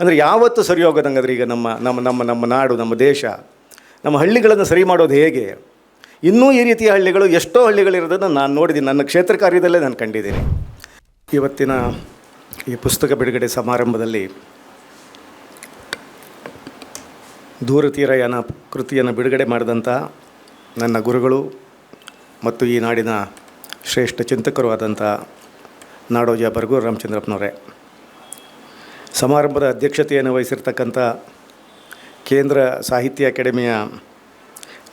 ಅಂದರೆ ಯಾವತ್ತೂ ಸರಿ ಹೋಗೋದಂಗಂದ್ರೆ ಈಗ ನಮ್ಮ ನಮ್ಮ ನಮ್ಮ ನಮ್ಮ ನಾಡು, ನಮ್ಮ ದೇಶ, ನಮ್ಮ ಹಳ್ಳಿಗಳನ್ನು ಸರಿ ಮಾಡೋದು ಹೇಗೆ? ಇನ್ನೂ ಈ ರೀತಿಯ ಹಳ್ಳಿಗಳು ಎಷ್ಟೋ ಹಳ್ಳಿಗಳಿರೋದನ್ನು ನಾನು ನೋಡಿದ್ದೀನಿ ನನ್ನ ಕ್ಷೇತ್ರ ಕಾರ್ಯದಲ್ಲೇ ನಾನು ಕಂಡಿದ್ದೀನಿ. ಇವತ್ತಿನ ಈ ಪುಸ್ತಕ ಬಿಡುಗಡೆ ಸಮಾರಂಭದಲ್ಲಿ ದೂರತೀರಯಾನ ಕೃತಿಯನ್ನು ಬಿಡುಗಡೆ ಮಾಡಿದಂಥ ನನ್ನ ಗುರುಗಳು ಮತ್ತು ಈ ನಾಡಿನ ಶ್ರೇಷ್ಠ ಚಿಂತಕರು ಆದಂಥ ನಾಡೋಜ ಬರ್ಗೂರು ರಾಮಚಂದ್ರಪ್ಪನವರೇ. ಸಮಾರಂಭದ ಅಧ್ಯಕ್ಷತೆಯನ್ನು ವಹಿಸಿರ್ತಕ್ಕಂಥ ಕೇಂದ್ರ ಸಾಹಿತ್ಯ ಅಕಾಡೆಮಿಯ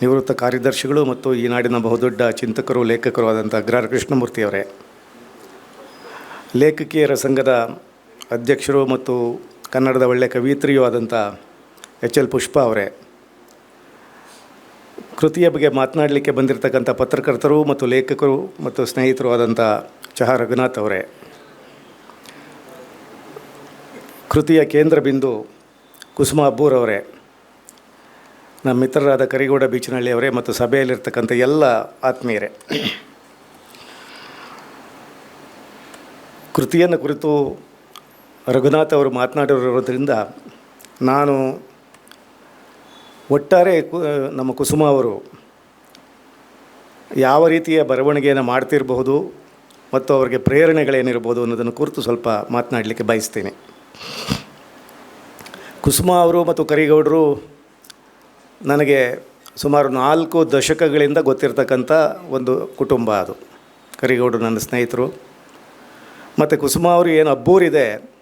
ನಿವೃತ್ತ ಕಾರ್ಯದರ್ಶಿಗಳು ಮತ್ತು ಈ ನಾಡಿನ ಬಹುದೊಡ್ಡ ಚಿಂತಕರು, ಲೇಖಕರು ಆದಂಥ ಅಗ್ರಹಾರ ಕೃಷ್ಣಮೂರ್ತಿಯವರೇ ಲೇಖಕಿಯರ ಸಂಘದ ಅಧ್ಯಕ್ಷರು ಮತ್ತು ಕನ್ನಡದ ಒಳ್ಳೆಯ ಕವಿಯತ್ರಿಯೂ ಆದಂಥ ಎಚ್ ಎಲ್ ಪುಷ್ಪ ಅವರೇ. ಕೃತಿಯ ಬಗ್ಗೆ ಮಾತನಾಡಲಿಕ್ಕೆ ಬಂದಿರತಕ್ಕಂಥ ಪತ್ರಕರ್ತರು ಮತ್ತು ಲೇಖಕರು ಮತ್ತು ಸ್ನೇಹಿತರು ಆದಂಥ ಚಹಾ ರಘುನಾಥ್ ಅವರೇ. ಕೃತಿಯ ಕೇಂದ್ರ ಬಿಂದು ಕುಸುಮ ಅಬ್ಬೂರವರೇ ನಮ್ಮ ಮಿತ್ರರಾದ ಕರಿಗೌಡ ಬೀಚನಹಳ್ಳಿಯವರೇ ಮತ್ತು ಸಭೆಯಲ್ಲಿರ್ತಕ್ಕಂಥ ಎಲ್ಲ ಆತ್ಮೀಯರೇ. ಕೃತಿಯನ್ನು ಕುರಿತು ರಘುನಾಥ್ ಅವರು ಮಾತನಾಡಿರೋದ್ರಿಂದ ನಾನು ಒಟ್ಟಾರೆ ನಮ್ಮ ಕುಸುಮ ಅವರು ಯಾವ ರೀತಿಯ ಬರವಣಿಗೆಯನ್ನು ಮಾಡ್ತಿರಬಹುದು ಮತ್ತು ಅವರಿಗೆ ಪ್ರೇರಣೆಗಳೇನಿರ್ಬೋದು ಅನ್ನೋದನ್ನು ಕುರಿತು ಸ್ವಲ್ಪ ಮಾತನಾಡಲಿಕ್ಕೆ ಬಯಸ್ತೀನಿ. ಕುಸುಮ ಅವರು ಮತ್ತು ಕರಿಗೌಡರು ನನಗೆ ಸುಮಾರು ನಾಲ್ಕು ದಶಕಗಳಿಂದ ಗೊತ್ತಿರತಕ್ಕಂಥ ಒಂದು ಕುಟುಂಬ ಅದು. ಕರಿಗೌಡರು ನನ್ನ ಸ್ನೇಹಿತರು. ಮತ್ತು ಕುಸುಮ ಅವರು ಏನು ಅಬ್ಬೂರಿದೆ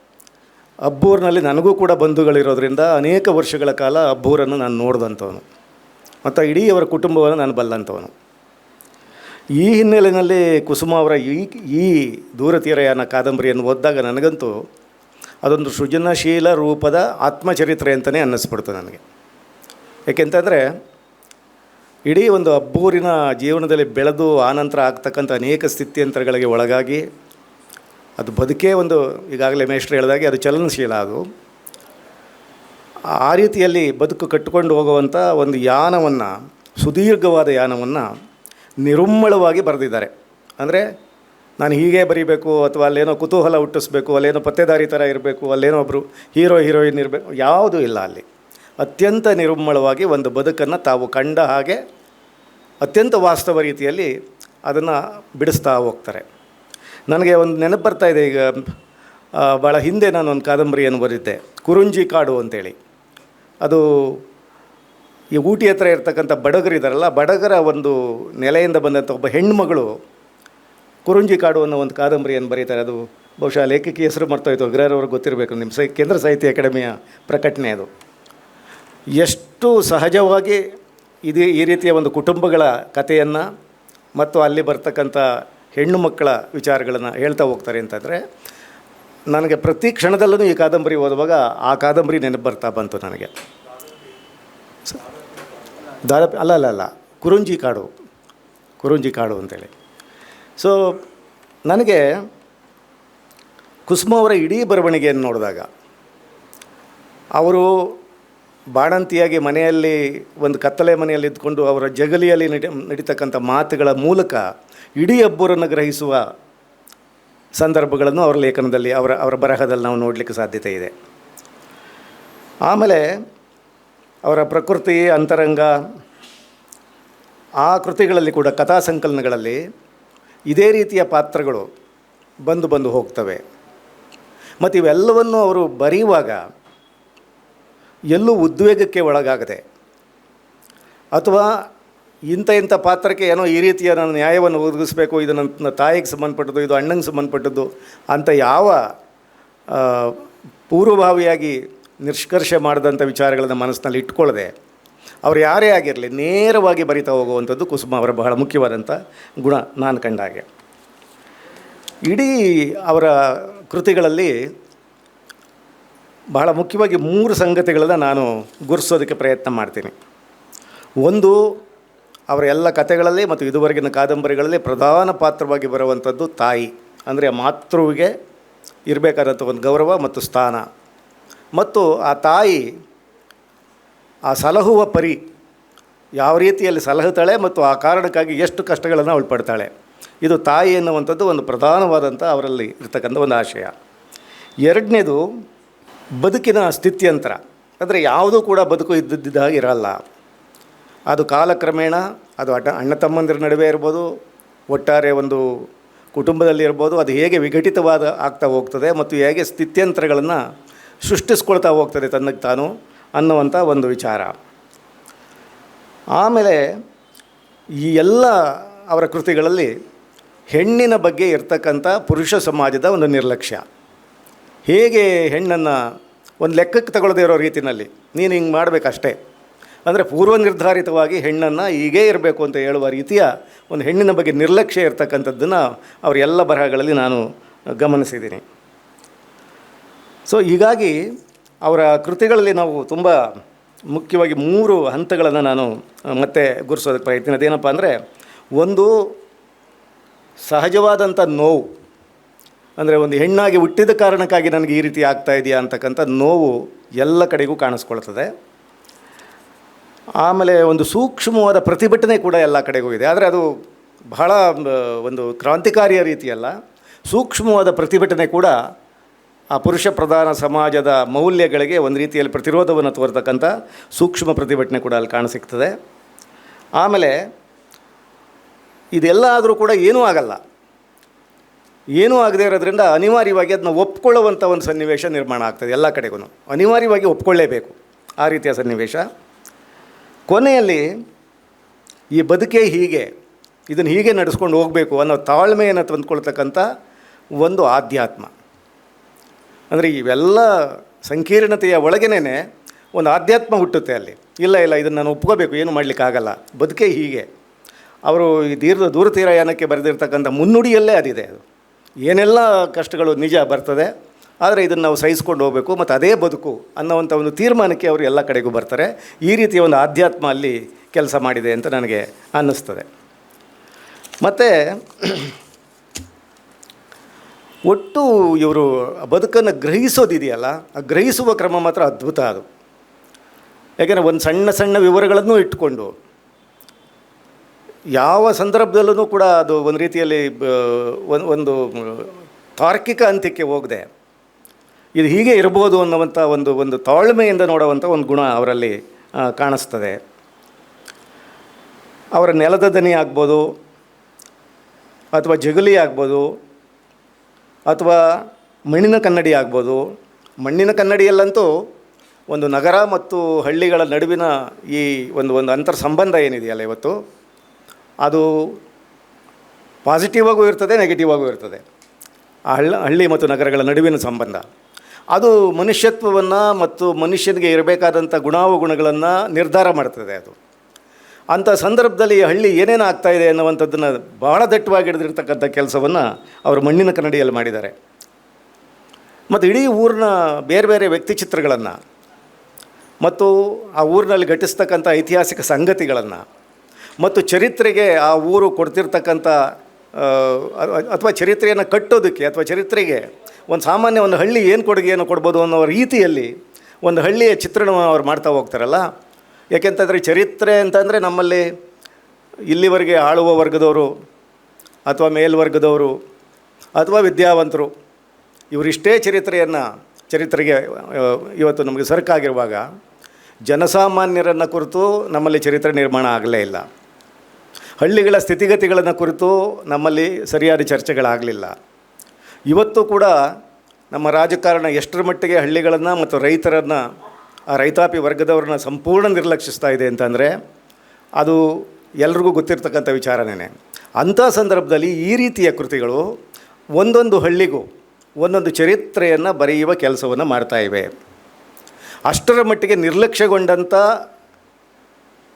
ಅಬ್ಬೂರಿನಲ್ಲಿ ನನಗೂ ಕೂಡ ಬಂಧುಗಳಿರೋದ್ರಿಂದ ಅನೇಕ ವರ್ಷಗಳ ಕಾಲ ಅಬ್ಬೂರನ್ನು ನಾನು ನೋಡಿದಂಥವನು. ಮತ್ತು ಇಡೀ ಅವರ ಕುಟುಂಬವನ್ನು ನಾನು ಬಲ್ಲಂಥವನು. ಈ ಹಿನ್ನೆಲೆಯಲ್ಲಿ ಕುಸುಮ ಅವರ ಈ ಈ ದೂರತೀರಯಾನ ಕಾದಂಬರಿಯನ್ನು ಓದಿದಾಗ ನನಗಂತೂ ಅದೊಂದು ಸೃಜನಶೀಲ ರೂಪದ ಆತ್ಮಚರಿತ್ರೆ ಅಂತಲೇ ಅನ್ನಿಸ್ಬಿಡ್ತು ನನಗೆ. ಏಕೆಂತಂದರೆ ಇಡೀ ಒಂದು ಅಬ್ಬೂರಿನ ಜೀವನದಲ್ಲಿ ಬೆಳೆದು ಆನಂತರ ಆಗ್ತಕ್ಕಂಥ ಅನೇಕ ಸ್ಥಿತ್ಯಂತರಗಳಿಗೆ ಒಳಗಾಗಿ, ಅದು ಬದುಕೇ ಒಂದು ಈಗಾಗಲೇ ಮೇಷ್ಟ್ರು ಹೇಳಿದಾಗೆ ಅದು ಚಲನಶೀಲ ಅದು. ಆ ರೀತಿಯಲ್ಲಿ ಬದುಕು ಕಟ್ಟಿಕೊಂಡು ಹೋಗುವಂಥ ಒಂದು ಯಾನವನ್ನು, ಸುದೀರ್ಘವಾದ ಯಾನವನ್ನು ನಿರುಮ್ಮಳವಾಗಿ ಬರೆದಿದ್ದಾರೆ. ಅಂದರೆ ನಾನು ಹೀಗೆ ಬರೀಬೇಕು, ಅಥವಾ ಅಲ್ಲೇನೋ ಕುತೂಹಲ ಹುಟ್ಟಿಸ್ಬೇಕು, ಅಲ್ಲೇನೋ ಪತ್ತೆದಾರಿ ಥರ ಇರಬೇಕು, ಅಲ್ಲೇನೋ ಒಬ್ಬರು ಹೀರೋ, ಹೀರೋಯಿನ್ ಇರಬೇಕು, ಯಾವುದೂ ಇಲ್ಲ ಅಲ್ಲಿ. ಅತ್ಯಂತ ನಿರ್ಮಳವಾಗಿ ಒಂದು ಬದುಕನ್ನು ತಾವು ಕಂಡ ಹಾಗೆ ಅತ್ಯಂತ ವಾಸ್ತವ ರೀತಿಯಲ್ಲಿ ಅದನ್ನು ಬಿಡಿಸ್ತಾ ಹೋಗ್ತಾರೆ. ನನಗೆ ಒಂದು ನೆನಪು ಬರ್ತಾ ಇದೆ ಈಗ ಭಾಳ ಹಿಂದೆ ನಾನು ಒಂದು ಕಾದಂಬರಿಯನ್ನು ಬರೆದಿದ್ದೆ, ಕುರುಂಜಿ ಕಾಡು ಅಂತೇಳಿ. ಅದು ಈ ಊಟಿ ಹತ್ರ ಇರ್ತಕ್ಕಂಥ ಬಡಗರಿದಾರಲ್ಲ, ಬಡಗರ ಒಂದು ನೆಲೆಯಿಂದ ಬಂದಂಥ ಒಬ್ಬ ಹೆಣ್ಮಗಳು ಕುರುಂಜಿ ಕಾಡು ಅನ್ನೋ ಒಂದು ಕಾದಂಬರಿಯನ್ನು ಬರೀತಾರೆ. ಅದು ಬಹುಶಃ ಲೇಖಕಿ ಹೆಸರು ಮರ್ತೋಯ್ತು. ಅಗ್ರಹರವ್ರಿಗೆ ಗೊತ್ತಿರಬೇಕು. ನಿಮ್ಮ ಸೈ, ಕೇಂದ್ರ ಸಾಹಿತ್ಯ ಅಕಾಡೆಮಿಯ ಪ್ರಕಟಣೆ ಅದು. ಎಷ್ಟು ಸಹಜವಾಗಿ ಇದು, ಈ ರೀತಿಯ ಒಂದು ಕುಟುಂಬಗಳ ಕಥೆಯನ್ನು ಮತ್ತು ಅಲ್ಲಿ ಬರ್ತಕ್ಕಂಥ ಹೆಣ್ಣು ಮಕ್ಕಳ ವಿಚಾರಗಳನ್ನು ಹೇಳ್ತಾ ಹೋಗ್ತಾರೆ ಅಂತಂದರೆ, ನನಗೆ ಪ್ರತಿ ಕ್ಷಣದಲ್ಲೂ ಈ ಕಾದಂಬರಿ ಓದುವಾಗ ಆ ಕಾದಂಬರಿ ನೆನಪು ಬರ್ತಾ ಬಂತು ನನಗೆ. ದಾರ ಅಲ್ಲ ಅಲ್ಲ ಅಲ್ಲ, ಕುರುಂಜಿ ಕಾಡು. ಕುರುಂಜಿ ಕಾಡು ಅಂತೇಳಿ. ಸೊ ನನಗೆ ಕುಸುಮ ಅವರ ಇಡೀ ಬರವಣಿಗೆಯನ್ನು ನೋಡಿದಾಗ, ಅವರು ಬಾಣಂತಿಯಾಗಿ ಮನೆಯಲ್ಲಿ ಒಂದು ಕತ್ತಲೆ ಮನೆಯಲ್ಲಿ ಇದ್ಕೊಂಡು ಅವರ ಜಗಲಿಯಲ್ಲಿ ನಡಿ, ನಡೀತಕ್ಕಂಥ ಮಾತುಗಳ ಮೂಲಕ ಇಡೀ ಅಬ್ಬರನ್ನು ಗ್ರಹಿಸುವ ಸಂದರ್ಭಗಳನ್ನು ಅವರ ಲೇಖನದಲ್ಲಿ, ಅವರ ಅವರ ಬರಹದಲ್ಲಿ ನಾವು ನೋಡಲಿಕ್ಕೆ ಸಾಧ್ಯತೆ ಇದೆ. ಆಮೇಲೆ ಅವರ ಪ್ರಕೃತಿ, ಅಂತರಂಗ, ಆ ಕೃತಿಗಳಲ್ಲಿ ಕೂಡ ಕಥಾ ಸಂಕಲನಗಳಲ್ಲಿ ಇದೇ ರೀತಿಯ ಪಾತ್ರಗಳು ಬಂದು ಬಂದು ಹೋಗ್ತವೆ. ಮತ್ತು ಇವೆಲ್ಲವನ್ನು ಅವರು ಬರೆಯುವಾಗ ಎಲ್ಲೂ ಉದ್ವೇಗಕ್ಕೆ ಒಳಗಾಗದೆ ಅಥವಾ ಇಂಥ ಇಂಥ ಪಾತ್ರಕ್ಕೆ ಏನೋ ಈ ರೀತಿಯ ನಾನು ನ್ಯಾಯವನ್ನು ಒದಗಿಸಬೇಕು, ಇದು ನನ್ನ ತಾಯಿಗೆ ಸಂಬಂಧಪಟ್ಟದ್ದು, ಇದು ಅಣ್ಣಂಗೆ ಸಂಬಂಧಪಟ್ಟದ್ದು ಅಂತ ಯಾವ ಪೂರ್ವಭಾವಿಯಾಗಿ ನಿಷ್ಕರ್ಷ ಮಾಡಿದಂಥ ವಿಚಾರಗಳನ್ನು ಮನಸ್ಸಿನಲ್ಲಿ ಇಟ್ಕೊಳ್ಳದೆ ಅವ್ರು ಯಾರೇ ಆಗಿರಲಿ ನೇರವಾಗಿ ಬರಿತಾ ಹೋಗುವಂಥದ್ದು ಕುಸುಮ ಅವರ ಬಹಳ ಮುಖ್ಯವಾದಂಥ ಗುಣ ನಾನು ಕಂಡ ಹಾಗೆ. ಇಡೀ ಅವರ ಕೃತಿಗಳಲ್ಲಿ ಬಹಳ ಮುಖ್ಯವಾಗಿ ಮೂರು ಸಂಗತಿಗಳನ್ನು ನಾನು ಗುರುಸೋದಕ್ಕೆ ಪ್ರಯತ್ನ ಮಾಡ್ತೀನಿ. ಒಂದು, ಅವರ ಎಲ್ಲ ಕಥೆಗಳಲ್ಲಿ ಮತ್ತು ಇದುವರೆಗಿನ ಕಾದಂಬರಿಗಳಲ್ಲಿ ಪ್ರಧಾನ ಪಾತ್ರವಾಗಿ ಬರುವಂಥದ್ದು ತಾಯಿ. ಅಂದರೆ ಮಾತೃವಿಗೆ ಇರಬೇಕಾದಂಥ ಒಂದು ಗೌರವ ಮತ್ತು ಸ್ಥಾನ. ಮತ್ತು ಆ ತಾಯಿ ಆ ಸಲಹುವ ಪರಿ ಯಾವ ರೀತಿಯಲ್ಲಿ ಸಲಹುತ್ತಾಳೆ ಮತ್ತು ಆ ಕಾರಣಕ್ಕಾಗಿ ಎಷ್ಟು ಕಷ್ಟಗಳನ್ನು ಅವಳು ಪಡ್ತಾಳೆ. ಇದು ತಾಯಿ ಎನ್ನುವಂಥದ್ದು ಒಂದು ಪ್ರಧಾನವಾದಂಥ ಅವರಲ್ಲಿ ಇರ್ತಕ್ಕಂಥ ಒಂದು ಆಶಯ. ಎರಡನೇದು ಬದುಕಿನ ಸ್ಥಿತ್ಯಂತರ. ಅಂದರೆ ಯಾವುದೂ ಕೂಡ ಬದುಕು ಹಾಗೆ ಇರಲ್ಲ. ಅದು ಕಾಲಕ್ರಮೇಣ ಅದು ಅಡ್ಡ ಅಣ್ಣ ತಮ್ಮಂದಿರ ನಡುವೆ ಇರ್ಬೋದು, ಒಟ್ಟಾರೆ ಒಂದು ಕುಟುಂಬದಲ್ಲಿ ಇರ್ಬೋದು, ಅದು ಹೇಗೆ ವಿಘಟಿತವಾದ ಆಗ್ತಾ ಹೋಗ್ತದೆ ಮತ್ತು ಹೇಗೆ ಸ್ಥಿತ್ಯಂತರಗಳನ್ನು ಸೃಷ್ಟಿಸ್ಕೊಳ್ತಾ ಹೋಗ್ತದೆ ತನ್ನಕ್ಕೆ ತಾನು. ಅನ್ನುವಂಥ ಒಂದು ವಿಚಾರ. ಆಮೇಲೆ ಈ ಎಲ್ಲ ಅವರ ಕೃತಿಗಳಲ್ಲಿ ಹೆಣ್ಣಿನ ಬಗ್ಗೆ ಇರ್ತಕ್ಕಂಥ ಪುರುಷ ಸಮಾಜದ ಒಂದು ನಿರ್ಲಕ್ಷ್ಯ. ಹೇಗೆ ಹೆಣ್ಣನ್ನು ಒಂದು ಲೆಕ್ಕಕ್ಕೆ ತಗೊಳ್ಳದೇ ಇರೋ ರೀತಿಯಲ್ಲಿ ನೀನು ಹಿಂಗೆ ಮಾಡಬೇಕಷ್ಟೇ. ಅಂದರೆ ಪೂರ್ವ ನಿರ್ಧಾರಿತವಾಗಿ ಹೆಣ್ಣನ್ನು ಹೀಗೇ ಇರಬೇಕು ಅಂತ ಹೇಳುವ ರೀತಿಯ ಒಂದು ಹೆಣ್ಣಿನ ಬಗ್ಗೆ ನಿರ್ಲಕ್ಷ್ಯ ಇರ್ತಕ್ಕಂಥದ್ದನ್ನು ಅವರ ಎಲ್ಲ ಬರಹಗಳಲ್ಲಿ ನಾನು ಗಮನಿಸಿದ್ದೀನಿ. ಸೊ ಹೀಗಾಗಿ ಅವರ ಕೃತಿಗಳಲ್ಲಿ ನಾವು ತುಂಬ ಮುಖ್ಯವಾಗಿ ಮೂರು ಹಂತಗಳನ್ನು ನಾನು ಮತ್ತೆ ಗುರುಸೋದಕ್ಕೆ ಪ್ರಯತ್ನ ಅದೇನಪ್ಪ ಅಂದರೆ, ಒಂದು ಸಹಜವಾದಂಥ ನೋವು. ಅಂದರೆ ಒಂದು ಹೆಣ್ಣಾಗಿ ಹುಟ್ಟಿದ ಕಾರಣಕ್ಕಾಗಿ ನನಗೆ ಈ ರೀತಿ ಆಗ್ತಾ ಇದೆಯಾ ಅಂತಕ್ಕಂಥ ನೋವು ಎಲ್ಲ ಕಡೆಗೂ ಕಾಣಿಸ್ಕೊಳ್ತದೆ. ಆಮೇಲೆ ಒಂದು ಸೂಕ್ಷ್ಮವಾದ ಪ್ರತಿಭಟನೆ ಕೂಡ ಎಲ್ಲ ಕಡೆಗೂ ಇದೆ. ಆದರೆ ಅದು ಬಹಳ ಒಂದು ಕ್ರಾಂತಿಕಾರಿಯ ರೀತಿಯಲ್ಲ. ಸೂಕ್ಷ್ಮವಾದ ಪ್ರತಿಭಟನೆ ಕೂಡ ಆ ಪುರುಷ ಪ್ರಧಾನ ಸಮಾಜದ ಮೌಲ್ಯಗಳಿಗೆ ಒಂದು ರೀತಿಯಲ್ಲಿ ಪ್ರತಿರೋಧವನ್ನು ತೋರ್ತಕ್ಕಂಥ ಸೂಕ್ಷ್ಮ ಪ್ರತಿಭಟನೆ ಕೂಡ ಅಲ್ಲಿ ಕಾಣಸಿಗ್ತದೆ ಆಮೇಲೆ ಇದೆಲ್ಲ ಆದರೂ ಕೂಡ ಏನೂ ಆಗಲ್ಲ. ಏನೂ ಆಗದೇ ಇರೋದ್ರಿಂದ ಅನಿವಾರ್ಯವಾಗಿ ಅದನ್ನ ಒಪ್ಕೊಳ್ಳುವಂಥ ಒಂದು ಸನ್ನಿವೇಶ ನಿರ್ಮಾಣ ಆಗ್ತದೆ ಎಲ್ಲ ಕಡೆಗೂ ಅನಿವಾರ್ಯವಾಗಿ ಒಪ್ಕೊಳ್ಳೇಬೇಕು ಆ ರೀತಿಯ ಸನ್ನಿವೇಶ. ಕೊನೆಯಲ್ಲಿ ಈ ಬದುಕೇ ಹೀಗೆ, ಇದನ್ನು ಹೀಗೆ ನಡೆಸ್ಕೊಂಡು ಹೋಗಬೇಕು ಅನ್ನೋ ತಾಳ್ಮೆಯನ್ನು ತಂದುಕೊಳ್ತಕ್ಕಂಥ ಒಂದು ಆಧ್ಯಾತ್ಮ. ಅಂದರೆ ಇವೆಲ್ಲ ಸಂಕೀರ್ಣತೆಯ ಒಳಗೇನೆ ಒಂದು ಆಧ್ಯಾತ್ಮ ಹುಟ್ಟುತ್ತೆ ಅಲ್ಲಿ. ಇಲ್ಲ ಇಲ್ಲ, ಇದನ್ನು ನಾನು ಒಪ್ಕೋಬೇಕು, ಏನು ಮಾಡಲಿಕ್ಕಾಗಲ್ಲ. ಬದುಕೇ ಹೀಗೆ. ಅವರು ಈ ದೀರ್ಘ ದೂರತೀರಯಾನಕ್ಕೆ ಬರೆದಿರ್ತಕ್ಕಂಥ ಮುನ್ನುಡಿಯಲ್ಲೇ ಅದಿದೆ ಅದು. ಏನೆಲ್ಲ ಕಷ್ಟಗಳು ನಿಜ ಬರ್ತದೆ, ಆದರೆ ಇದನ್ನು ನಾವು ಸಹಿಸ್ಕೊಂಡು ಹೋಗಬೇಕು, ಮತ್ತು ಅದೇ ಬದುಕು ಅನ್ನೋವಂಥ ಒಂದು ತೀರ್ಮಾನಕ್ಕೆ ಅವರು ಎಲ್ಲ ಕಡೆಗೂ ಬರ್ತಾರೆ. ಈ ರೀತಿಯ ಒಂದು ಆಧ್ಯಾತ್ಮ ಅಲ್ಲಿ ಕೆಲಸ ಮಾಡಿದೆ ಅಂತ ನನಗೆ ಅನ್ನಿಸ್ತದೆ. ಮತ್ತು ಒಟ್ಟು ಇವರು ಬದುಕನ್ನು ಗ್ರಹಿಸೋದಿದೆಯಲ್ಲ, ಆ ಗ್ರಹಿಸುವ ಕ್ರಮ ಮಾತ್ರ ಅದ್ಭುತ ಅದು. ಯಾಕೆಂದರೆ ಒಂದು ಸಣ್ಣ ಸಣ್ಣ ವಿವರಗಳನ್ನು ಇಟ್ಕೊಂಡು, ಯಾವ ಸಂದರ್ಭದಲ್ಲೂ ಕೂಡ ಅದು ಒಂದು ರೀತಿಯಲ್ಲಿ ಒಂದು ತಾರ್ಕಿಕ ಅಂತ್ಯಕ್ಕೆ ಹೋಗದೆ, ಇದು ಹೀಗೆ ಇರ್ಬೋದು ಅನ್ನುವಂಥ ಒಂದು ಒಂದು ತಾಳ್ಮೆಯಿಂದ ನೋಡುವಂಥ ಒಂದು ಗುಣ ಅವರಲ್ಲಿ ಕಾಣಿಸ್ತದೆ. ಅವರ ನೆಲದ ದನಿ ಆಗ್ಬೋದು, ಅಥವಾ ಜಗಲಿ ಆಗ್ಬೋದು ಅಥವಾ ಮಣ್ಣಿನ ಕನ್ನಡಿ ಆಗ್ಬೋದು. ಮಣ್ಣಿನ ಕನ್ನಡಿಯಲ್ಲಂತೂ ಒಂದು ನಗರ ಮತ್ತು ಹಳ್ಳಿಗಳ ನಡುವಿನ ಈ ಒಂದು ಒಂದು ಅಂತರ್ ಸಂಬಂಧ ಏನಿದೆಯಲ್ಲ ಇವತ್ತು? ಅದು ಪಾಸಿಟಿವ್ ಆಗೂ ಇರ್ತದೆ ನೆಗೆಟಿವ್ ಆಗೂ ಇರ್ತದೆ. ಆ ಹಳ್ಳ, ಹಳ್ಳಿ ಮತ್ತು ನಗರಗಳ ನಡುವಿನ ಸಂಬಂಧ. ಅದು ಮನುಷ್ಯತ್ವವನ್ನು ಮತ್ತು ಮನುಷ್ಯನಿಗೆ ಇರಬೇಕಾದಂಥ ಗುಣಾವಗುಣಗಳನ್ನು ನಿರ್ಧಾರ ಮಾಡ್ತದೆ ಅದು. ಅಂಥ ಸಂದರ್ಭದಲ್ಲಿ ಹಳ್ಳಿ ಏನೇನು ಆಗ್ತಾ ಇದೆ ಅನ್ನುವಂಥದ್ದನ್ನು ಬಹಳ ದಟ್ಟವಾಗಿ ಹಿಡಿದಿರ್ತಕ್ಕಂಥ ಕೆಲಸವನ್ನು ಅವರು ಮಣ್ಣಿನ ಕನ್ನಡಿಯಲ್ಲಿ ಮಾಡಿದ್ದಾರೆ. ಮತ್ತು ಇಡೀ ಊರಿನ ಬೇರೆ ಬೇರೆ ವ್ಯಕ್ತಿ ಚಿತ್ರಗಳನ್ನು ಮತ್ತು ಆ ಊರಿನಲ್ಲಿ ಘಟಿಸ್ತಕ್ಕಂಥ ಐತಿಹಾಸಿಕ ಸಂಗತಿಗಳನ್ನು ಮತ್ತು ಚರಿತ್ರೆಗೆ ಆ ಊರು ಕೊಡ್ತಿರ್ತಕ್ಕಂಥ ಅಥವಾ ಚರಿತ್ರೆಯನ್ನು ಕಟ್ಟೋದಕ್ಕೆ ಅಥವಾ ಚರಿತ್ರೆಗೆ ಒಂದು ಸಾಮಾನ್ಯ ಒಂದು ಹಳ್ಳಿ ಏನು ಕೊಡುಗೆಯನ್ನು ಕೊಡ್ಬೋದು ಅನ್ನೋ ರೀತಿಯಲ್ಲಿ ಒಂದು ಹಳ್ಳಿಯ ಚಿತ್ರಣವನ್ನು ಅವ್ರು ಮಾಡ್ತಾ ಹೋಗ್ತಾರಲ್ಲ ಯಾಕೆಂತಂದರೆ ಚರಿತ್ರೆ ಅಂತಂದರೆ ನಮ್ಮಲ್ಲಿ ಇಲ್ಲಿವರೆಗೆ ಆಳುವ ವರ್ಗದವರು ಅಥವಾ ಮೇಲ್ವರ್ಗದವರು ಅಥವಾ ವಿದ್ಯಾವಂತರು ಇವರಿಷ್ಟೇ ಚರಿತ್ರೆಯನ್ನು ಚರಿತ್ರೆಗೆ ಇವತ್ತು ನಮಗೆ ಸರಕಾಗಿರುವಾಗ ಜನಸಾಮಾನ್ಯರನ್ನು ಕುರಿತು ನಮ್ಮಲ್ಲಿ ಚರಿತ್ರೆ ನಿರ್ಮಾಣ ಆಗಲೇ ಇಲ್ಲ. ಹಳ್ಳಿಗಳ ಸ್ಥಿತಿಗತಿಗಳನ್ನು ಕುರಿತು ನಮ್ಮಲ್ಲಿ ಸರಿಯಾದ ಚರ್ಚೆಗಳಾಗಲಿಲ್ಲ. ಇವತ್ತು ಕೂಡ ನಮ್ಮ ರಾಜಕಾರಣ ಎಷ್ಟರ ಮಟ್ಟಿಗೆ ಹಳ್ಳಿಗಳನ್ನು ಮತ್ತು ರೈತರನ್ನು ರೈತಾಪಿ ವರ್ಗದವ್ರನ್ನ ಸಂಪೂರ್ಣ ನಿರ್ಲಕ್ಷಿಸ್ತಾ ಇದೆ ಅಂತಂದರೆ ಅದು ಎಲ್ರಿಗೂ ಗೊತ್ತಿರ್ತಕ್ಕಂಥ ವಿಚಾರನೇ ಅಂಥ ಸಂದರ್ಭದಲ್ಲಿ ಈ ರೀತಿಯ ಕೃತಿಗಳು ಒಂದೊಂದು ಹಳ್ಳಿಗೂ ಒಂದೊಂದು ಚರಿತ್ರೆಯನ್ನು ಬರೆಯುವ ಕೆಲಸವನ್ನು ಮಾಡ್ತಾ ಇವೆ. ಅಷ್ಟರ ಮಟ್ಟಿಗೆ ನಿರ್ಲಕ್ಷ್ಯಗೊಂಡಂಥ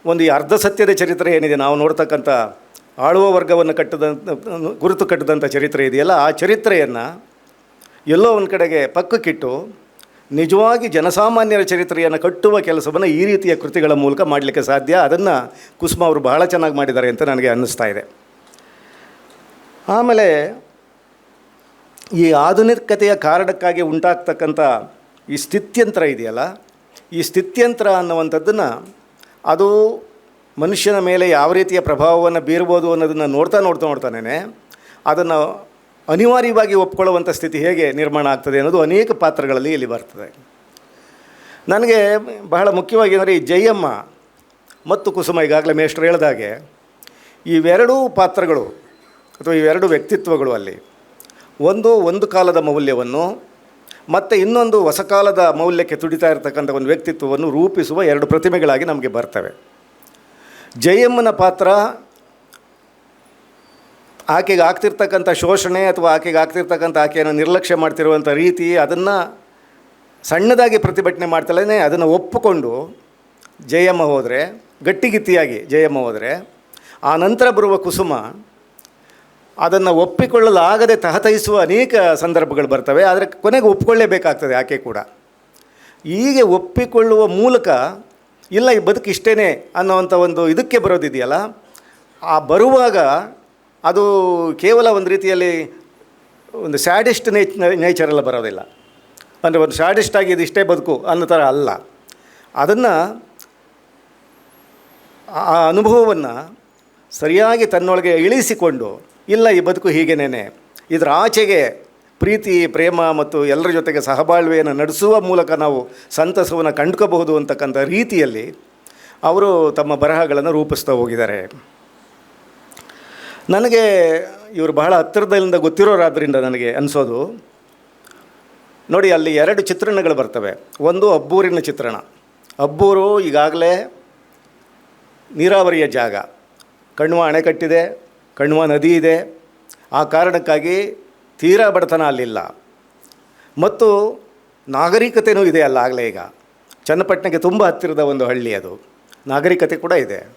ಒಂದು ಈ ಅರ್ಧ ಸತ್ಯದ ಚರಿತ್ರೆ ಏನಿದೆ, ನಾವು ನೋಡ್ತಕ್ಕಂಥ ಆಳುವ ವರ್ಗವನ್ನು ಕಟ್ಟಿದಂಥ ಗುರುತು ಕಟ್ಟಿದಂಥ ಚರಿತ್ರೆ ಇದೆಯಲ್ಲ, ಆ ಚರಿತ್ರೆಯನ್ನು ಎಲ್ಲೋ ಒಂದು ಕಡೆಗೆ ಪಕ್ಕಕ್ಕಿಟ್ಟು ನಿಜವಾಗಿ ಜನಸಾಮಾನ್ಯರ ಚರಿತ್ರೆಯನ್ನು ಕಟ್ಟುವ ಕೆಲಸವನ್ನು ಈ ರೀತಿಯ ಕೃತಿಗಳ ಮೂಲಕ ಮಾಡಲಿಕ್ಕೆ ಸಾಧ್ಯ? ಅದನ್ನು ಕುಸುಮ ಅವರು ಬಹಳ ಚೆನ್ನಾಗಿ ಮಾಡಿದ್ದಾರೆ ಅಂತ ನನಗೆ ಅನ್ನಿಸ್ತಾ ಇದೆ. ಆಮೇಲೆ ಈ ಆಧುನಿಕತೆಯ ಕಾರಣಕ್ಕಾಗಿ ಉಂಟಾಗ್ತಕ್ಕಂಥ ಈ ಸ್ಥಿತ್ಯಂತ್ರ ಇದೆಯಲ್ಲ? ಈ ಸ್ಥಿತ್ಯಂತ್ರ ಅನ್ನುವಂಥದ್ದನ್ನು ಅದು ಮನುಷ್ಯನ ಮೇಲೆ ಯಾವ ರೀತಿಯ ಪ್ರಭಾವವನ್ನು ಬೀರ್ಬೋದು ಅನ್ನೋದನ್ನು ನೋಡ್ತಾ ನೋಡ್ತಾ ನೋಡ್ತಾನೇ ಅದನ್ನು ಅನಿವಾರ್ಯವಾಗಿ ಒಪ್ಕೊಳ್ಳುವಂಥ ಸ್ಥಿತಿ ಹೇಗೆ ನಿರ್ಮಾಣ ಆಗ್ತದೆ ಅನ್ನೋದು ಅನೇಕ ಪಾತ್ರಗಳಲ್ಲಿ ಇಲ್ಲಿ ಬರ್ತದೆ. ನನಗೆ ಬಹಳ ಮುಖ್ಯವಾಗಿ ಅಂದರೆ ಈ ಜಯಮ್ಮ ಮತ್ತು ಕುಸುಮ ಈಗಾಗಲೇ ಮೇಷ್ಟ್ರು ಹೇಳಿದಾಗೆ ಇವೆರಡೂ ಪಾತ್ರಗಳು ಅಥವಾ ಇವೆರಡು ವ್ಯಕ್ತಿತ್ವಗಳು ಅಲ್ಲಿ. ಒಂದು ಒಂದು ಕಾಲದ ಮೌಲ್ಯವನ್ನು ಮತ್ತು ಇನ್ನೊಂದು ಹೊಸ ಕಾಲದ ಮೌಲ್ಯಕ್ಕೆ ತುಡಿತಾ ಇರತಕ್ಕಂಥ ಒಂದು ವ್ಯಕ್ತಿತ್ವವನ್ನು ರೂಪಿಸುವ ಎರಡು ಪ್ರತಿಮೆಗಳಾಗಿ ನಮಗೆ ಬರ್ತವೆ. ಜಯಮ್ಮನ ಪಾತ್ರ ಆಕೆಗೆ ಆಗ್ತಿರ್ತಕ್ಕಂಥ ಶೋಷಣೆ ಅಥವಾ ಆಕೆಗೆ ಆಗ್ತಿರ್ತಕ್ಕಂಥ ಆಕೆಯನ್ನು ನಿರ್ಲಕ್ಷ್ಯ ಮಾಡ್ತಿರುವಂಥ ರೀತಿ ಅದನ್ನು ಸಣ್ಣದಾಗಿ ಪ್ರತಿಭಟನೆ ಮಾಡ್ತಲೇ ಅದನ್ನು ಒಪ್ಪಿಕೊಂಡು ಜಯಮ್ಮ ಹೋದರೆ, ಗಟ್ಟಿಗಿತ್ತಿಯಾಗಿ ಜಯಮ್ಮ ಹೋದರೆ, ಆ ನಂತರ ಬರುವ ಕುಸುಮ ಅದನ್ನು ಒಪ್ಪಿಕೊಳ್ಳಲಾಗದೆ ತಹತಹಿಸುವ ಅನೇಕ ಸಂದರ್ಭಗಳು ಬರ್ತವೆ. ಆದರೆ ಕೊನೆಗೆ ಒಪ್ಪಿಕೊಳ್ಳೇಬೇಕಾಗ್ತದೆ ಆಕೆ ಕೂಡ. ಹೀಗೆ ಒಪ್ಪಿಕೊಳ್ಳುವ ಮೂಲಕ, ಇಲ್ಲ ಈ ಬದುಕು ಇಷ್ಟೇ ಅನ್ನೋವಂಥ ಒಂದು ಇದಕ್ಕೆ ಬರೋದಿದೆಯಲ್ಲ, ಆ ಬರುವಾಗ ಅದು ಕೇವಲ ಒಂದು ರೀತಿಯಲ್ಲಿ ಒಂದು ಸ್ಯಾಡಿಸ್ಟ್ ನೇಚ್ ನೇಚರೆಲ್ಲ ಬರೋದಿಲ್ಲ. ಅಂದರೆ ಒಂದು ಸ್ಯಾಡಿಸ್ಟ್ ಆಗಿ ಇದು ಇಷ್ಟೇ ಬದುಕು ಅನ್ನೋ ಥರ ಅಲ್ಲ. ಅದನ್ನು ಆ ಅನುಭವವನ್ನು ಸರಿಯಾಗಿ ತನ್ನೊಳಗೆ ಇಳಿಸಿಕೊಂಡು, ಇಲ್ಲ ಈ ಬದುಕು ಹೀಗೇನೇನೆ, ಇದರ ಆಚೆಗೆ ಪ್ರೀತಿ, ಪ್ರೇಮ ಮತ್ತು ಎಲ್ಲರ ಜೊತೆಗೆ ಸಹಬಾಳ್ವೆಯನ್ನು ನಡೆಸುವ ಮೂಲಕ ನಾವು ಸಂತಸವನ್ನು ಕಂಡುಕೋಬಹುದು ಅಂತಕ್ಕಂಥ ರೀತಿಯಲ್ಲಿ ಅವರು ತಮ್ಮ ಬರಹಗಳನ್ನು ರೂಪಿಸ್ತಾ ಹೋಗಿದ್ದಾರೆ. ನನಗೆ ಇವರು ಬಹಳ ಹತ್ತಿರದಿಂದ ಗೊತ್ತಿರೋರಾದ್ದರಿಂದ ನನಗೆ ಅನಿಸೋದು. ನೋಡಿ, ಅಲ್ಲಿ ಎರಡು ಚಿತ್ರಣಗಳು ಬರ್ತವೆ. ಒಂದು ಅಬ್ಬೂರಿನ ಚಿತ್ರಣ. ಅಬ್ಬೂರು ಈಗಾಗಲೇ ನೀರಾವರಿಯ ಜಾಗ. ಕಣ್ವ ಅಣೆಕಟ್ಟಿದೆ ಕಣ್ವ ನದಿ ಇದೆ. ಆ ಕಾರಣಕ್ಕಾಗಿ ತೀರಾ ಬಡತನ ಅಲ್ಲಿಲ್ಲ. ಮತ್ತು ನಾಗರಿಕತೆಯೂ ಇದೆ ಅಲ್ಲ ಆಗಲೇ ಈಗ. ಚನ್ನಪಟ್ಟಣಕ್ಕೆ ತುಂಬ ಹತ್ತಿರದ ಒಂದು ಹಳ್ಳಿ ಅದು. ನಾಗರಿಕತೆ ಕೂಡ ಇದೆ.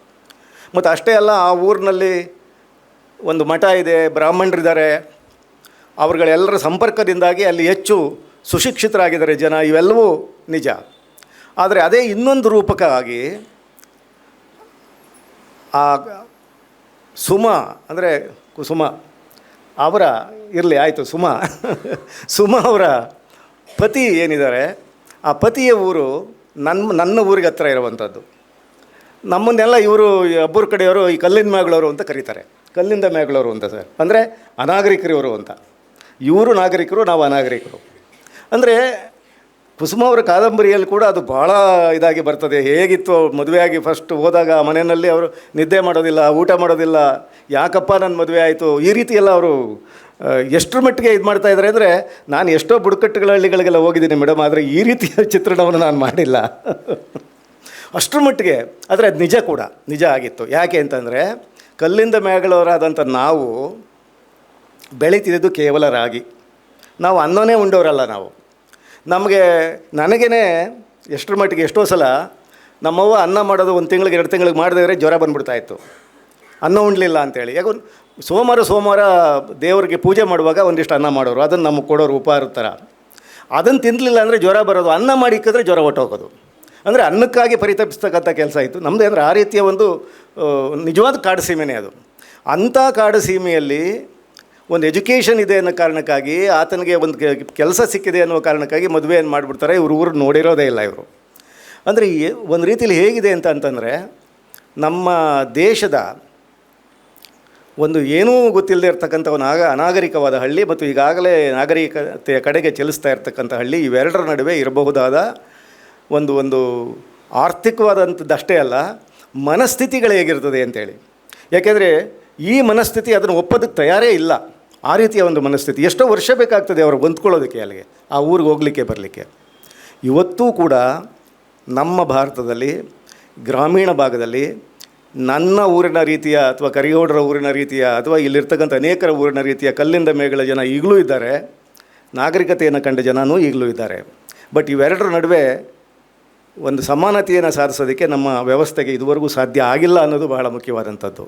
ಮತ್ತು ಅಷ್ಟೇ ಅಲ್ಲ, ಆ ಊರಿನಲ್ಲಿ ಒಂದು ಮಠ ಇದೆ, ಬ್ರಾಹ್ಮಣರಿದ್ದಾರೆ. ಅವರುಗಳೆಲ್ಲರ ಸಂಪರ್ಕದಿಂದಾಗಿ ಅಲ್ಲಿ ಹೆಚ್ಚು ಸುಶಿಕ್ಷಿತರಾಗಿದ್ದಾರೆ ಜನ. ಇವೆಲ್ಲವೂ ನಿಜ. ಆದರೆ ಅದೇ ಇನ್ನೊಂದು ರೂಪಕವಾಗಿ ಆ ಸುಮ ಅಂದರೆ ಕುಸುಮ ಅವರ ಇರಲಿ, ಆಯಿತು, ಸುಮ. ಸುಮ ಅವರ ಪತಿ ಏನಿದ್ದಾರೆ, ಆ ಪತಿಯ ಊರು ನನ್ನ ನನ್ನ ಊರಿಗೆ ಹತ್ರ ಇರುವಂಥದ್ದು. ನಮ್ಮನ್ನೆಲ್ಲ ಇವರು ಅಬ್ಬರ ಕಡೆಯವರು, ಈ ಕಲ್ಲಿನ ಮಗಳವರು ಅಂತ ಕರೀತಾರೆ. ಕಲ್ಲಿಂದ ಮೇಗಳವರು ಅಂತ ಸರ್. ಅಂದರೆ ಅನಾಗರಿಕರಿವರು ಅಂತ. ಇವರು ನಾಗರಿಕರು, ನಾವು ಅನಾಗರಿಕರು. ಅಂದರೆ ಕುಸುಮ ಅವರ ಕಾದಂಬರಿಯಲ್ಲಿ ಕೂಡ ಅದು ಭಾಳ ಇದಾಗಿ ಬರ್ತದೆ. ಹೇಗಿತ್ತು ಮದುವೆಯಾಗಿ ಫಸ್ಟ್ ಹೋದಾಗ ಮನೆಯಲ್ಲಿ ಅವರು ನಿದ್ದೆ ಮಾಡೋದಿಲ್ಲ, ಊಟ ಮಾಡೋದಿಲ್ಲ. ಯಾಕಪ್ಪ ನನ್ನ ಮದುವೆ ಆಯಿತು? ಈ ರೀತಿ ಎಲ್ಲ ಅವರು ಎಷ್ಟರ ಮಟ್ಟಿಗೆ ಇದು ಮಾಡ್ತಾ ಇದ್ದಾರೆ ಅಂದರೆ ನಾನು ಎಷ್ಟೋ ಬುಡಕಟ್ಟುಗಳ ಹಳ್ಳಿಗಳಿಗೆಲ್ಲ ಹೋಗಿದ್ದೀನಿ ಮೇಡಮ್, ಆದರೆ ಈ ರೀತಿಯ ಚಿತ್ರಣವನ್ನು ನಾನು ಮಾಡಿಲ್ಲ. ಅಷ್ಟರ ಮಟ್ಟಿಗೆ, ಆದರೆ ಅದು ನಿಜ ಕೂಡ, ನಿಜ ಆಗಿತ್ತು. ಯಾಕೆ ಅಂತಂದರೆ ಕಲ್ಲಿಂದ ಮೇಗಳವರಾದಂಥ ನಾವು ಬೆಳೀತಿದ್ದು ಕೇವಲ ರಾಗಿ. ನಾವು ಅನ್ನೋನೇ ಉಂಡವರಲ್ಲ ನಾವು. ನಮಗೆ ನನಗೇ ಎಷ್ಟರ ಮಟ್ಟಿಗೆ ಎಷ್ಟೋ ಸಲ ನಮ್ಮವ್ವ ಅನ್ನ ಮಾಡೋದು ಒಂದು ತಿಂಗಳಿಗೆ ಎರಡು ತಿಂಗಳಿಗೆ ಮಾಡಿದ್ರೆ ಜ್ವರ ಬಂದುಬಿಡ್ತಾಯಿತ್ತು ಅನ್ನ ಉಣ್ಲಿಲ್ಲ ಅಂತೇಳಿ. ಯಾಕೆ ಸೋಮವಾರ ಸೋಮವಾರ ದೇವರಿಗೆ ಪೂಜೆ ಮಾಡುವಾಗ ಒಂದಿಷ್ಟು ಅನ್ನ ಮಾಡೋರು. ಅದನ್ನು ನಮಗೆ ಕೊಡೋರು ಉಪಹಾರ ಥರ. ಅದನ್ನು ತಿನ್ನಲಿಲ್ಲ ಅಂದರೆ ಜ್ವರ ಬರೋದು. ಅನ್ನ ಮಾಡಿಕ್ಕಿದ್ರೆ ಜ್ವರ ಹೊಟ್ಟೋಗೋದು. ಅಂದರೆ ಅನ್ನಕ್ಕಾಗಿ ಪರಿತಪಿಸ್ತಕ್ಕಂಥ ಕೆಲಸ ಇತ್ತು. ನಮ್ಮದು ಅಂದರೆ ಆ ರೀತಿಯ ಒಂದು ನಿಜವಾದ ಕಾಡು ಸೀಮೆನೇ ಅದು. ಅಂಥ ಕಾಡು ಸೀಮೆಯಲ್ಲಿ ಒಂದು ಎಜುಕೇಷನ್ ಇದೆ ಅನ್ನೋ ಕಾರಣಕ್ಕಾಗಿ ಆತನಿಗೆ ಒಂದು ಕೆಲಸ ಸಿಕ್ಕಿದೆ ಅನ್ನೋ ಕಾರಣಕ್ಕಾಗಿ ಮದುವೆಯನ್ನು ಮಾಡಿಬಿಡ್ತಾರೆ. ಇವರು ಊರು ನೋಡಿರೋದೇ ಇಲ್ಲ ಇವರು. ಅಂದರೆ ಒಂದು ರೀತಿಯಲ್ಲಿ ಹೇಗಿದೆ ಅಂತ ಅಂತಂದರೆ, ನಮ್ಮ ದೇಶದ ಒಂದು ಏನೂ ಗೊತ್ತಿಲ್ಲದೆ ಇರ್ತಕ್ಕಂಥ ಒಂದು ಆಗ, ಅನಾಗರಿಕವಾದ ಹಳ್ಳಿ ಮತ್ತು ಈಗಾಗಲೇ ನಾಗರಿಕತೆಯ ಕಡೆಗೆ ಚಲಿಸ್ತಾ ಇರ್ತಕ್ಕಂಥ ಹಳ್ಳಿ ಇವೆರಡರ ನಡುವೆ ಇರಬಹುದಾದ ಒಂದು ಒಂದು ಆರ್ಥಿಕವಾದಂಥದ್ದಷ್ಟೇ ಅಲ್ಲ, ಮನಸ್ಥಿತಿಗಳು ಹೇಗಿರ್ತದೆ ಅಂತೇಳಿ. ಯಾಕೆಂದರೆ ಈ ಮನಸ್ಥಿತಿ ಅದನ್ನು ಒಪ್ಪೋದಕ್ಕೆ ತಯಾರೇ ಇಲ್ಲ. ಆ ರೀತಿಯ ಒಂದು ಮನಸ್ಥಿತಿ. ಎಷ್ಟೋ ವರ್ಷ ಬೇಕಾಗ್ತದೆ ಅವರು ಹೊಂದ್ಕೊಳ್ಳೋದಕ್ಕೆ ಅಲ್ಲಿಗೆ, ಆ ಊರಿಗೆ ಹೋಗಲಿಕ್ಕೆ, ಬರಲಿಕ್ಕೆ. ಇವತ್ತೂ ಕೂಡ ನಮ್ಮ ಭಾರತದಲ್ಲಿ, ಗ್ರಾಮೀಣ ಭಾಗದಲ್ಲಿ ನನ್ನ ಊರಿನ ರೀತಿಯ ಅಥವಾ ಕರಿಗೌಡರ ಊರಿನ ರೀತಿಯ ಅಥವಾ ಇಲ್ಲಿರ್ತಕ್ಕಂಥ ಅನೇಕರ ಊರಿನ ರೀತಿಯ ಕಲ್ಲಿಂದ ಮೇಗಳ ಜನ ಈಗಲೂ ಇದ್ದಾರೆ. ನಾಗರಿಕತೆಯನ್ನು ಕಂಡ ಜನನೂ ಈಗಲೂ ಇದ್ದಾರೆ. ಬಟ್ ಇವೆರಡರ ನಡುವೆ ಒಂದು ಸಮಾನತೆಯನ್ನು ಸಾಧಿಸೋದಕ್ಕೆ ನಮ್ಮ ವ್ಯವಸ್ಥೆಗೆ ಇದುವರೆಗೂ ಸಾಧ್ಯ ಆಗಿಲ್ಲ ಅನ್ನೋದು ಬಹಳ ಮುಖ್ಯವಾದಂಥದ್ದು.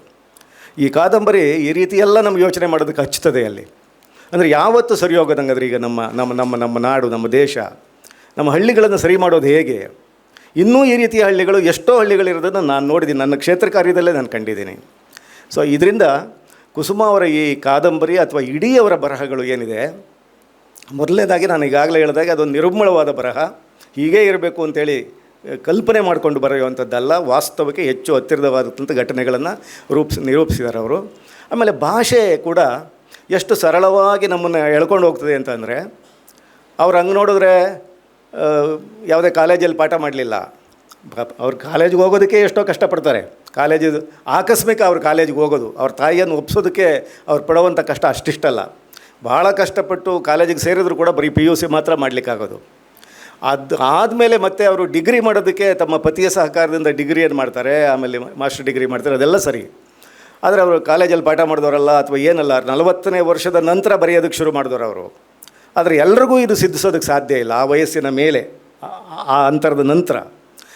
ಈ ಕಾದಂಬರಿ ಈ ರೀತಿಯೆಲ್ಲ ನಮ್ಗೆ ಯೋಚನೆ ಮಾಡೋದಕ್ಕೆ ಹಚ್ಚುತ್ತದೆ ಅಲ್ಲಿ. ಅಂದರೆ ಯಾವತ್ತೂ ಸರಿ ಹೋಗೋದಂಗಂದ್ರೆ ಈಗ ನಮ್ಮ ನಮ್ಮ ನಮ್ಮ ನಮ್ಮ ನಾಡು, ನಮ್ಮ ದೇಶ, ನಮ್ಮ ಹಳ್ಳಿಗಳನ್ನು ಸರಿ ಮಾಡೋದು ಹೇಗೆ? ಇನ್ನೂ ಈ ರೀತಿಯ ಹಳ್ಳಿಗಳು ಎಷ್ಟೋ ಹಳ್ಳಿಗಳಿರೋದನ್ನು ನಾನು ನೋಡಿದ್ದೀನಿ, ನನ್ನ ಕ್ಷೇತ್ರ ಕಾರ್ಯದಲ್ಲೇ ನಾನು ಕಂಡಿದ್ದೀನಿ. ಸೊ ಇದರಿಂದ ಕುಸುಮ ಅವರ ಈ ಕಾದಂಬರಿ ಅಥವಾ ಇಡೀ ಅವರ ಬರಹಗಳು ಏನಿದೆ? ಮೊದಲನೇದಾಗಿ ನಾನು ಈಗಾಗಲೇ ಹೇಳಿದಾಗ ಅದೊಂದು ನಿರ್ಮಳವಾದ ಬರಹ. ಹೀಗೇ ಇರಬೇಕು ಅಂತೇಳಿ ಕಲ್ಪನೆ ಮಾಡಿಕೊಂಡು ಬರೆಯುವಂಥದ್ದಲ್ಲ, ವಾಸ್ತವಕ್ಕೆ ಹೆಚ್ಚು ಹತ್ತಿರದವಾದಂಥ ಘಟನೆಗಳನ್ನು ರೂಪಿಸಿ, ನಿರೂಪಿಸಿದ್ದಾರೆ ಅವರು. ಆಮೇಲೆ ಭಾಷೆ ಕೂಡ ಎಷ್ಟು ಸರಳವಾಗಿ ನಮ್ಮನ್ನು ಎಳ್ಕೊಂಡು ಹೋಗ್ತದೆ ಅಂತಂದರೆ, ಅವ್ರು ಹಂಗೆ ನೋಡಿದ್ರೆ ಯಾವುದೇ ಕಾಲೇಜಲ್ಲಿ ಪಾಠ ಮಾಡಲಿಲ್ಲ. ಅವ್ರು ಕಾಲೇಜಿಗೆ ಹೋಗೋದಕ್ಕೆ ಎಷ್ಟೋ ಕಷ್ಟಪಡ್ತಾರೆ. ಕಾಲೇಜು ಆಕಸ್ಮಿಕ ಅವ್ರ ಕಾಲೇಜಿಗೆ ಹೋಗೋದು, ಅವ್ರ ತಾಯಿಯನ್ನು ಒಪ್ಸೋದಕ್ಕೆ ಅವ್ರು ಪಡುವಂಥ ಕಷ್ಟ ಅಷ್ಟಿಷ್ಟಲ್ಲ. ಭಾಳ ಕಷ್ಟಪಟ್ಟು ಕಾಲೇಜಿಗೆ ಸೇರಿದ್ರು ಕೂಡ ಬರೀ ಪಿ ಯು ಸಿ ಮಾತ್ರ ಮಾಡಲಿಕ್ಕಾಗೋದು. ಅದು ಆದಮೇಲೆ ಮತ್ತೆ ಅವರು ಡಿಗ್ರಿ ಮಾಡೋದಕ್ಕೆ ತಮ್ಮ ಪತಿಯ ಸಹಕಾರದಿಂದ ಡಿಗ್ರಿಯನ್ನು ಮಾಡ್ತಾರೆ? ಆಮೇಲೆ ಮಾಸ್ಟರ್ ಡಿಗ್ರಿ ಮಾಡ್ತಾರೆ, ಅದೆಲ್ಲ ಸರಿ. ಆದರೆ ಅವರು ಕಾಲೇಜಲ್ಲಿ ಪಾಠ ಮಾಡಿದವರಲ್ಲ ಅಥವಾ ಏನಲ್ಲ, ನಲವತ್ತನೇ ವರ್ಷದ ನಂತರ ಬರೆಯೋದಕ್ಕೆ ಶುರು ಮಾಡಿದವರು ಅವರು. ಆದರೆ ಎಲ್ರಿಗೂ ಇದು ಸಿದ್ಧಿಸೋದಕ್ಕೆ ಸಾಧ್ಯ ಇಲ್ಲ, ಆ ವಯಸ್ಸಿನ ಮೇಲೆ, ಆ- ಅಂತರದ ನಂತರ.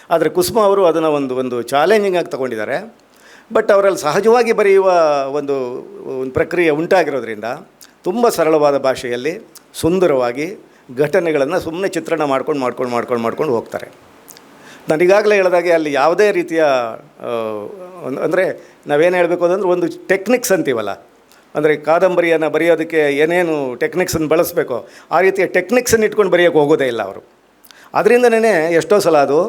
ಆದರೆ ಕುಸುಮ ಅವರು ಅದನ್ನು ಒಂದು ಒಂದು ಚಾಲೆಂಜಿಂಗ್ ಆಗಿ ತಗೊಂಡಿದ್ದಾರೆ. ಬಟ್ ಅವರಲ್ಲಿ ಸಹಜವಾಗಿ ಬರೆಯುವ ಒಂದು ಒಂದು ಪ್ರಕ್ರಿಯೆ ಉಂಟಾಗಿರೋದ್ರಿಂದ, ತುಂಬ ಸರಳವಾದ ಭಾಷೆಯಲ್ಲಿ, ಸುಂದರವಾಗಿ ಘಟನೆಗಳನ್ನು ಸುಮ್ಮನೆ ಚಿತ್ರಣ ಮಾಡ್ಕೊಂಡು ಮಾಡ್ಕೊಂಡು ಮಾಡ್ಕೊಂಡು ಮಾಡ್ಕೊಂಡು ಹೋಗ್ತಾರೆ. ನಾನು ಈಗಾಗಲೇ ಹೇಳಿದಾಗೆ ಅಲ್ಲಿ ಯಾವುದೇ ರೀತಿಯ ಅಂದರೆ ನಾವೇನು ಹೇಳಬೇಕು ಅಂತಂದ್ರೆ ಒಂದು ಟೆಕ್ನಿಕ್ಸ್ ಅಂತೀವಲ್ಲ. ಅಂದರೆ ಕಾದಂಬರಿಯನ್ನು ಬರೆಯೋದಕ್ಕೆ ಏನೇನು ಟೆಕ್ನಿಕ್ಸನ್ನು ಬಳಸಬೇಕು ಆ ರೀತಿಯ ಟೆಕ್ನಿಕ್ಸನ್ನು ಇಟ್ಕೊಂಡು ಬರೆಯೋಕೆ ಹೋಗೋದೇ ಇಲ್ಲ ಅವರು. ಅದರಿಂದನೇ ಎಷ್ಟೋ ಸಲ ಅದು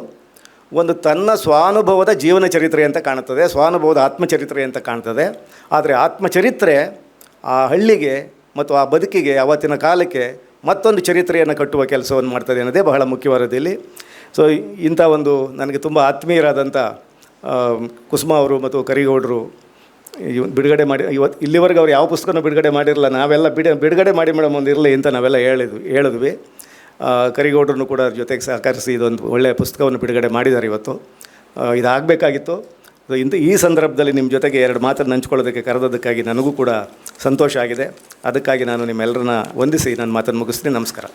ಒಂದು ತನ್ನ ಸ್ವಾನುಭವದ ಜೀವನ ಚರಿತ್ರೆ ಅಂತ ಕಾಣುತ್ತದೆ, ಸ್ವಾನುಭವದ ಆತ್ಮಚರಿತ್ರೆ ಅಂತ ಕಾಣ್ತದೆ. ಆದರೆ ಆತ್ಮಚರಿತ್ರೆ ಆ ಹಳ್ಳಿಗೆ ಮತ್ತು ಆ ಬದುಕಿಗೆ, ಅವತ್ತಿನ ಕಾಲಕ್ಕೆ ಮತ್ತೊಂದು ಚರಿತ್ರೆಯನ್ನು ಕಟ್ಟುವ ಕೆಲಸವನ್ನು ಮಾಡ್ತದೆ ಅನ್ನೋದೇ ಬಹಳ ಮುಖ್ಯವಾದದ್ದು ಸೊ ಇಂಥ ಒಂದು ನನಗೆ ತುಂಬ ಆತ್ಮೀಯರಾದಂಥ ಕುಸುಮ ಅವರು ಮತ್ತು ಕರಿಗೌಡರು, ಇವ್ ಬಿಡುಗಡೆ ಮಾಡಿ ಇವತ್ತು ಇಲ್ಲಿವರೆಗೆ ಅವ್ರು ಯಾವ ಪುಸ್ತಕನೂ ಬಿಡುಗಡೆ ಮಾಡಿರಲ್ಲ, ನಾವೆಲ್ಲ ಬಿಡ, ಬಿಡುಗಡೆ ಮಾಡಿ ಮೇಡಮ್ ಒಂದು ಇರಲಿ ಅಂತ ನಾವೆಲ್ಲ ಹೇಳಿದ್ವಿ ಹೇಳಿದ್ವಿ. ಕರಿಗೌಡ್ರನ್ನು ಕೂಡ ಜೊತೆಗೆ ಸಹಕರಿಸಿ ಇದೊಂದು ಒಳ್ಳೆಯ ಪುಸ್ತಕವನ್ನು ಬಿಡುಗಡೆ ಮಾಡಿದ್ದಾರೆ ಇವತ್ತು. ಇದಾಗಬೇಕಾಗಿತ್ತು. ಸೊ ಇಂಥ ಈ ಸಂದರ್ಭದಲ್ಲಿ ನಿಮ್ಮ ಜೊತೆಗೆ ಎರಡು ಮಾತನ್ನು ನಂಚ್ಕೊಳ್ಳೋದಕ್ಕೆ ಕರೆದೋದಕ್ಕಾಗಿ ನನಗೂ ಕೂಡ ಸಂತೋಷ ಆಗಿದೆ. ಅದಕ್ಕಾಗಿ ನಾನು ನಿಮ್ಮೆಲ್ಲರನ್ನ ವಂದಿಸಿ ನನ್ನ ಮಾತನ್ನು ಮುಗಿಸ್ತೀನಿ. ನಮಸ್ಕಾರ.